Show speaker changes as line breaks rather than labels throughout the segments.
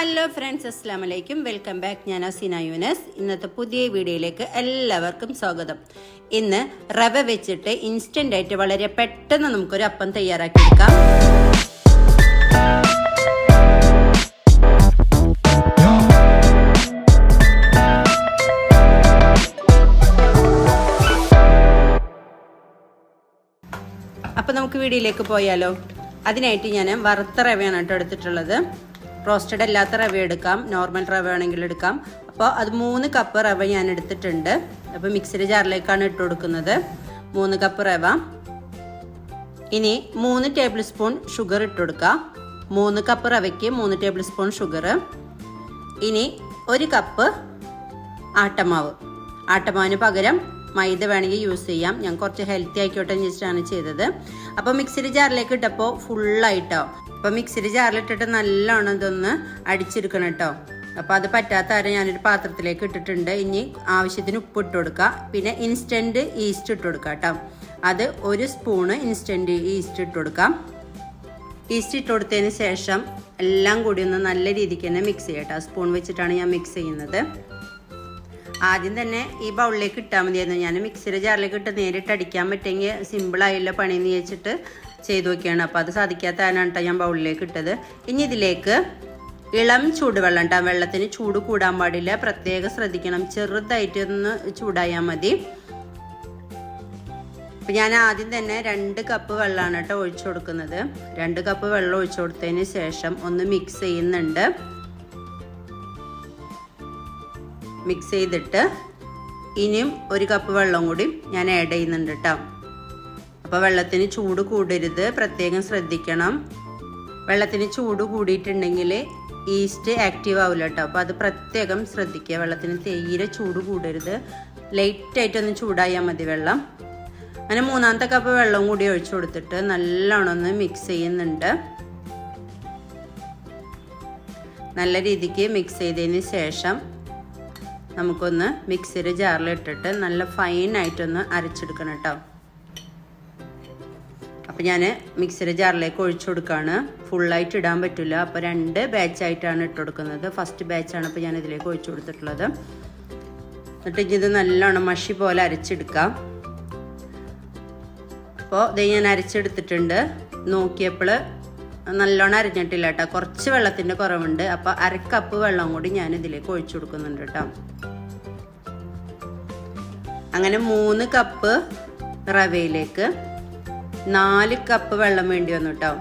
Hello friends അസ്സാം വലൈക്കും welcome back. ഞാൻ അസീന യൂനസ്. ഇന്നത്തെ പുതിയ വീഡിയോയിലേക്ക് എല്ലാവർക്കും സ്വാഗതം. ഇന്ന് റവ വെച്ചിട്ട് ഇൻസ്റ്റന്റ് ആയിട്ട് വളരെ പെട്ടെന്ന് നമുക്കൊരു അപ്പം തയ്യാറാക്കി എടുക്കാം. അപ്പം നമുക്ക് വീഡിയോയിലേക്ക് പോയാലോ? അതിനായിട്ട് ഞാൻ വറുത്ത റവയാണ് കേട്ടോ എടുത്തിട്ടുള്ളത്. റോസ്റ്റഡ് അല്ലാത്ത റവ എടുക്കാം. നോർമൽ റവ ആണെങ്കിൽ എടുക്കാം. അപ്പോൾ അത് മൂന്ന് കപ്പ് റവ ഞാൻ എടുത്തിട്ടുണ്ട്. അപ്പോൾ മിക്സിയുടെ ജാറിലേക്കാണ് ഇട്ട് കൊടുക്കുന്നത്. മൂന്ന് കപ്പ് റവ. ഇനി മൂന്ന് ടേബിൾ സ്പൂൺ ഷുഗർ ഇട്ട് കൊടുക്കുക മൂന്ന് കപ്പ് റവയ്ക്ക് മൂന്ന് ടേബിൾ സ്പൂൺ ഷുഗർ ഇനി ഒരു കപ്പ് ആട്ടമാവ്. ആട്ടമാവിന് പകരം മൈദ വേണമെങ്കിൽ യൂസ് ചെയ്യാം. ഞാൻ കുറച്ച് ഹെൽത്തി ആയിക്കോട്ടെ എന്ന് വെച്ചിട്ടാണ് ചെയ്തത്. അപ്പോൾ മിക്സിയുടെ ജാറിലേക്ക് ഇട്ടപ്പോൾ ഫുള്ളായിട്ടോ അപ്പോൾ മിക്സിയുടെ ജാറിലിട്ടിട്ട് നല്ലോണം ഇതൊന്ന് അടിച്ചെടുക്കണം കേട്ടോ. അപ്പോൾ അത് പറ്റാത്ത ആരും ഞാനൊരു പാത്രത്തിലേക്ക് ഇട്ടിട്ടുണ്ട്. ഇനി ആവശ്യത്തിന് ഉപ്പ് ഇട്ട് കൊടുക്കുക. പിന്നെ ഇൻസ്റ്റന്റ് ഈസ്റ്റ് ഇട്ട് കൊടുക്കുക കേട്ടോ. അത് ഒരു സ്പൂണ് ഇൻസ്റ്റന്റ് ഈസ്റ്റ് ഇട്ട് കൊടുക്കാം ഈസ്റ്റ് ഇട്ട് കൊടുത്തതിന് ശേഷം എല്ലാം കൂടി ഒന്ന് നല്ല രീതിക്ക് തന്നെ മിക്സ് ചെയ്യാം കേട്ടോ. സ്പൂൺ വെച്ചിട്ടാണ് ഞാൻ മിക്സ് ചെയ്യുന്നത്. ആദ്യം തന്നെ ഈ ബൗളിലേക്ക് ഇട്ടാൽ മതിയായിരുന്നു. ഞാൻ മിക്സിയുടെ ജാറിലേക്ക് ഇട്ട് നേരിട്ട് അടിക്കാൻ പറ്റുമെങ്കിൽ സിമ്പിളായില്ല എന്ന് വെച്ചിട്ട് ചെയ്തു നോക്കിയാണ്. അപ്പോൾ അത് സാധിക്കാത്തതാണ് കേട്ടോ ഞാൻ ബൗളിലേക്ക് ഇട്ടത്. ഇനി ഇതിലേക്ക് ഇളം ചൂടുവെള്ളം ഉണ്ടാകും വെള്ളത്തിന് ചൂട് കൂടാൻ പാടില്ല. പ്രത്യേകം ശ്രദ്ധിക്കണം. ചെറുതായിട്ട് ഒന്ന് ചൂടായാൽ മതി. അപ്പം ഞാൻ ആദ്യം തന്നെ രണ്ട് കപ്പ് വെള്ളമാണ് കേട്ടോ ഒഴിച്ചു കൊടുക്കുന്നത്. രണ്ട് കപ്പ് വെള്ളം ഒഴിച്ചു കൊടുത്തതിന് ശേഷം ഒന്ന് മിക്സ് ചെയ്യുന്നുണ്ട്. മിക്സ് ചെയ്തിട്ട് ഇനിയും ഒരു കപ്പ് വെള്ളം കൂടി ഞാൻ ആഡ് ചെയ്യുന്നുണ്ട് കേട്ടോ അപ്പോൾ വെള്ളത്തിന് ചൂട് കൂടരുത്. പ്രത്യേകം ശ്രദ്ധിക്കണം. വെള്ളത്തിന് ചൂട് കൂടിയിട്ടുണ്ടെങ്കിൽ ഈസ്റ്റ് ആക്റ്റീവ് ആവില്ല കേട്ടോ അപ്പോൾ അത് പ്രത്യേകം ശ്രദ്ധിക്കുക. വെള്ളത്തിന് തീരെ ചൂട് കൂടരുത്. ലൈറ്റായിട്ടൊന്ന് ചൂടായാൽ മതി വെള്ളം. അങ്ങനെ മൂന്നാമത്തെ കപ്പ് വെള്ളം കൂടി ഒഴിച്ചു കൊടുത്തിട്ട് നല്ലോണം ഒന്ന് മിക്സ് ചെയ്യുന്നുണ്ട്. നല്ല രീതിക്ക് മിക്സ് ചെയ്തതിന് ശേഷം നമുക്കൊന്ന് മിക്സിയുടെ ജാറിലിട്ടിട്ട് നല്ല ഫൈനായിട്ടൊന്ന് അരച്ചെടുക്കണം കേട്ടോ. അപ്പോൾ ഞാൻ മിക്സിയുടെ ജാറിലേക്ക് ഒഴിച്ചു കൊടുക്കുകയാണ് ഫുള്ളായിട്ട് ഇടാൻ പറ്റില്ല അപ്പോൾ രണ്ട് ബാച്ചായിട്ടാണ് ഇട്ട് കൊടുക്കുന്നത്. ഫസ്റ്റ് ബാച്ചാണ് ഇപ്പോൾ ഞാൻ ഇതിലേക്ക് ഒഴിച്ചു കൊടുത്തിട്ടുള്ളത്. എന്നിട്ട് ഇത് നല്ലോണം മഷി പോലെ അരച്ചെടുക്കാം. അപ്പോൾ ഇത് ഞാൻ അരച്ചെടുത്തിട്ടുണ്ട്. നോക്കിയപ്പോൾ നല്ലോണം അരഞ്ഞിട്ടില്ല കേട്ടോ. കുറച്ച് വെള്ളത്തിന്റെ കുറവുണ്ട്. അപ്പോൾ അരക്കപ്പ് വെള്ളം കൂടി ഞാൻ ഇതിലേക്ക് ഒഴിച്ചു കൊടുക്കുന്നുണ്ട് കേട്ടോ. അങ്ങനെ മൂന്ന് കപ്പ് റവയിലേക്ക് നാല് കപ്പ് വെള്ളം വേണ്ടി വന്നു കേട്ടോ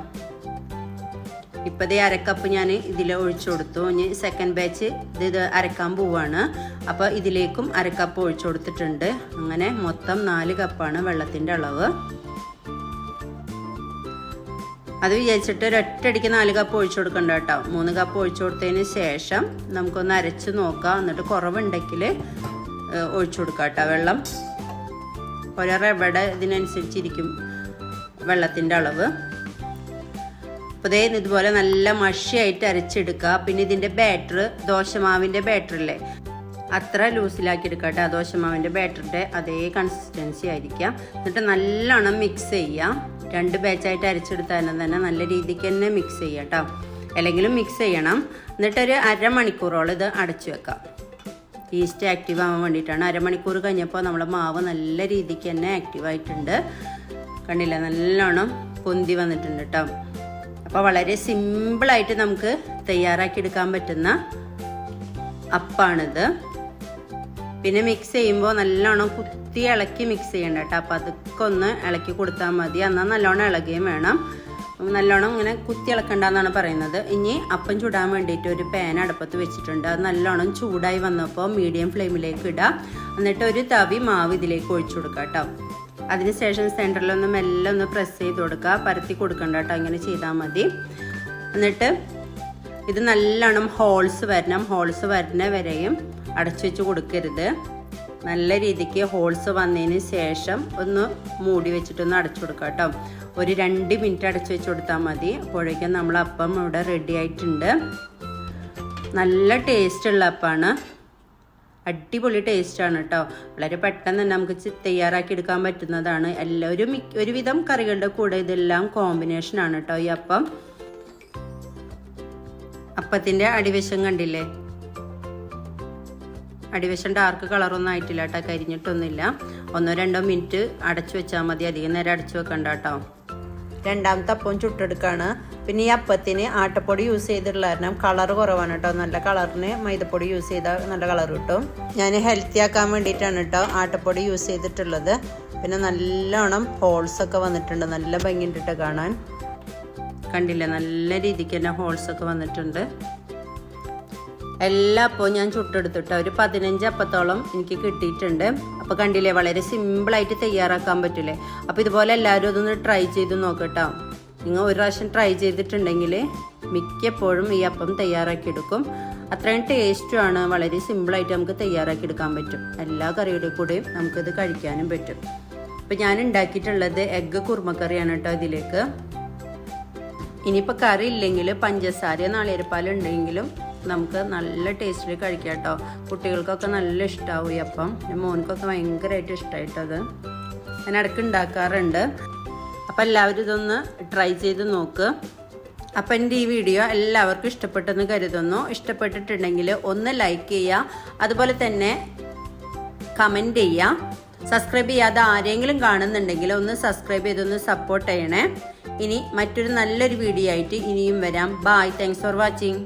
ഇപ്പതേ അരക്കപ്പ് ഞാൻ ഇതിൽ ഒഴിച്ചു കൊടുത്തു. ഇനി സെക്കൻഡ് ബാച്ച് ഇത് ഇത് അരക്കാൻ പോവാണ്. അപ്പോൾ ഇതിലേക്കും അരക്കപ്പ് ഒഴിച്ചു കൊടുത്തിട്ടുണ്ട്. അങ്ങനെ മൊത്തം നാല് കപ്പാണ് വെള്ളത്തിന്റെ അളവ്. അത് വിചാരിച്ചിട്ട് ഒരൊറ്റടിക്ക് നാല് കപ്പ് ഒഴിച്ചു കൊടുക്കണ്ട കേട്ടോ മൂന്ന് കപ്പ് ഒഴിച്ചു കൊടുത്തതിന് ശേഷം നമുക്കൊന്ന് അരച്ച് നോക്കാം. എന്നിട്ട് കുറവുണ്ടെങ്കിൽ ഒഴിച്ചു കൊടുക്കാം കേട്ടോ. വെള്ളം ഓരോ റവയുടെ ഇതിനനുസരിച്ചിരിക്കും വെള്ളത്തിന്റെ അളവ്. അപ്പോൾ ഇതേ ഇതുപോലെ നല്ല മഷിയായിട്ട് അരച്ചെടുക്കുക. പിന്നെ ഇതിന്റെ ബാറ്റർ ദോശമാവിന്റെ ബാറ്ററില്ലേ അത്ര ലൂസിലാക്കി എടുക്കട്ടെ ആ ദോശമാവിന്റെ ബാറ്ററിന്റെ അതേ കൺസിസ്റ്റൻസി ആയിരിക്കാം. എന്നിട്ട് നല്ലോണം മിക്സ് ചെയ്യാം രണ്ട് ബാച്ചായിട്ട് അരച്ചെടുത്താൽ തന്നെ നല്ല രീതിക്ക് തന്നെ മിക്സ് ചെയ്യാം കേട്ടോ. അല്ലെങ്കിലും മിക്സ് ചെയ്യണം. എന്നിട്ടൊരു അരമണിക്കൂറോളം ഇത് അടച്ചു വെക്കാം. ഈസ്റ്റ് ആക്റ്റീവ് ആവാൻ വേണ്ടിയിട്ടാണ്. അരമണിക്കൂർ കഴിഞ്ഞപ്പോൾ നമ്മുടെ മാവ് നല്ല രീതിക്ക് തന്നെ ആക്റ്റീവായിട്ടുണ്ട് കണ്ടില്ല? നല്ലോണം പൊന്തി വന്നിട്ടുണ്ട് കേട്ടോ അപ്പോൾ വളരെ സിമ്പിളായിട്ട് നമുക്ക് തയ്യാറാക്കി എടുക്കാൻ പറ്റുന്ന അപ്പാണിത്. പിന്നെ മിക്സ് ചെയ്യുമ്പോൾ നല്ലോണം കുത്തി ഇളക്കി മിക്സ് ചെയ്യണ്ട കേട്ടോ അപ്പോൾ അതൊക്കെ ഒന്ന് ഇളക്കി കൊടുത്താൽ മതി. എന്നാൽ നല്ലോണം ഇളകുകയും വേണം. നല്ലോണം ഇങ്ങനെ കുത്തി ഇളക്കണ്ടെന്നാണ് പറയുന്നത്. ഇനി അപ്പം ചുടാൻ വേണ്ടിയിട്ട് ഒരു പാൻ അടുപ്പത്ത് വെച്ചിട്ടുണ്ട്. അത് നല്ലോണം ചൂടായി വന്നപ്പോൾ മീഡിയം ഫ്ലെയിമിലേക്ക് ഇടാം. എന്നിട്ട് ഒരു തവി മാവ് ഇതിലേക്ക് ഒഴിച്ചു കൊടുക്കുക കേട്ടോ അതിനുശേഷം സെന്ററിലൊന്ന് മെല്ലെ ഒന്ന് പ്രസ് ചെയ്ത് കൊടുക്കുക പരത്തി കൊടുക്കണ്ട കേട്ടോ ഇങ്ങനെ ചെയ്താൽ മതി. എന്നിട്ട് ഇത് നല്ലോണം ഹോൾസ് വരണം. ഹോൾസ് വരുന്ന വരെയും അടച്ചു വെച്ച് കൊടുക്കരുത്. നല്ല രീതിക്ക് ഹോൾസ് വന്നതിന് ശേഷം ഒന്ന് മൂടി വെച്ചിട്ടൊന്ന് അടച്ചു കൊടുക്കുക കേട്ടോ. ഒരു രണ്ട് മിനിറ്റ് അടച്ചു വെച്ച് കൊടുത്താൽ മതി. അപ്പോഴേക്കും നമ്മൾ അപ്പം ഇവിടെ റെഡി ആയിട്ടുണ്ട്. നല്ല ടേസ്റ്റുള്ള അപ്പമാണ് അടിപൊളി ടേസ്റ്റാണ് കേട്ടോ. വളരെ പെട്ടെന്ന് തന്നെ നമുക്ക് തയ്യാറാക്കി എടുക്കാൻ പറ്റുന്നതാണ്. എല്ലാവരും ഒരുവിധം കറികളുടെ കൂടെ ഇതെല്ലാം കോമ്പിനേഷനാണ് കേട്ടോ ഈ അപ്പം. അപ്പത്തിന്റെ അടിവശം കണ്ടില്ലേ? അടിവശം ഡാർക്ക് കളറൊന്നും ആയിട്ടില്ല കേട്ടോ കരിഞ്ഞിട്ടൊന്നുമില്ല. ഒന്നോ രണ്ടോ മിനിറ്റ് അടച്ചു വെച്ചാൽ മതി. അധികം നേരം അടച്ചു വെക്കണ്ട കേട്ടോ രണ്ടാമത്തെ അപ്പവും ചുട്ടെടുക്കാണ്. പിന്നെ ഈ അപ്പത്തിന് ആട്ടപ്പൊടി യൂസ് ചെയ്തിട്ടുള്ള കാരണം കളർ കുറവാണ് കേട്ടോ നല്ല കളറിന് മൈദപ്പൊടി യൂസ് ചെയ്താൽ നല്ല കളർ കിട്ടും. ഞാൻ ഹെൽത്തി ആക്കാൻ വേണ്ടിയിട്ടാണ് കേട്ടോ ആട്ടപ്പൊടി യൂസ് ചെയ്തിട്ടുള്ളത്. പിന്നെ നല്ലോണം ഹോൾസ് ഒക്കെ വന്നിട്ടുണ്ട്. നല്ല ഭംഗിയുണ്ട് കേട്ടോ കാണാൻ. കണ്ടില്ല? നല്ല രീതിക്ക് തന്നെ ഹോൾസ് ഒക്കെ വന്നിട്ടുണ്ട്. എല്ലാ അപ്പവും ഞാൻ ചുട്ടെടുത്തിട്ട്. ഒരു പതിനഞ്ച് അപ്പത്തോളം എനിക്ക് കിട്ടിയിട്ടുണ്ട്. അപ്പോൾ കണ്ടില്ലേ വളരെ സിമ്പിളായിട്ട് തയ്യാറാക്കാൻ പറ്റില്ലേ? അപ്പോൾ ഇതുപോലെ എല്ലാവരും അതൊന്ന് ട്രൈ ചെയ്ത് നോക്കട്ടോ. നിങ്ങൾ ഒരു പ്രാവശ്യം ട്രൈ ചെയ്തിട്ടുണ്ടെങ്കിൽ മിക്കപ്പോഴും ഈ അപ്പം തയ്യാറാക്കി എടുക്കും. അത്രയും ടേസ്റ്റുമാണ് വളരെ സിമ്പിളായിട്ട് നമുക്ക് തയ്യാറാക്കി എടുക്കാൻ പറ്റും. എല്ലാ കറിയുടെ കൂടെയും നമുക്കിത് കഴിക്കാനും പറ്റും. അപ്പം ഞാൻ ഉണ്ടാക്കിയിട്ടുള്ളത് എഗ്ഗ് കുറുമക്കറിയാണ് കേട്ടോ ഇതിലേക്ക്. ഇനിയിപ്പോൾ കറി ഇല്ലെങ്കിൽ പഞ്ചസാര നാളികേരപ്പാൽ ഉണ്ടെങ്കിലും നമുക്ക് നല്ല ടേസ്റ്റിൽ കഴിക്കാം കേട്ടോ കുട്ടികൾക്കൊക്കെ നല്ല ഇഷ്ടമാവും ഈ അപ്പം. മോനക്കൊക്കെ ഭയങ്കരമായിട്ട് ഇഷ്ടമായിട്ടത് ഞാൻ ഇടയ്ക്ക് ഉണ്ടാക്കാറുണ്ട് അപ്പം എല്ലാവരും ഇതൊന്ന് ട്രൈ ചെയ്ത് നോക്ക്. അപ്പം എന്റെ ഈ വീഡിയോ എല്ലാവർക്കും ഇഷ്ടപ്പെട്ടെന്ന് കരുതുന്നു. ഇഷ്ടപ്പെട്ടിട്ടുണ്ടെങ്കിൽ ഒന്ന് ലൈക്ക് ചെയ്യുക അതുപോലെ തന്നെ കമന്റ് ചെയ്യുക സബ്സ്ക്രൈബ് ചെയ്യാതെ ആരെങ്കിലും കാണുന്നുണ്ടെങ്കിൽ ഒന്ന് സബ്സ്ക്രൈബ് ചെയ്തൊന്ന് സപ്പോർട്ട് ചെയ്യണേ. ഇനി മറ്റൊരു നല്ലൊരു വീഡിയോ ആയിട്ട് ഇനിയും വരാം. Bye thanks for watching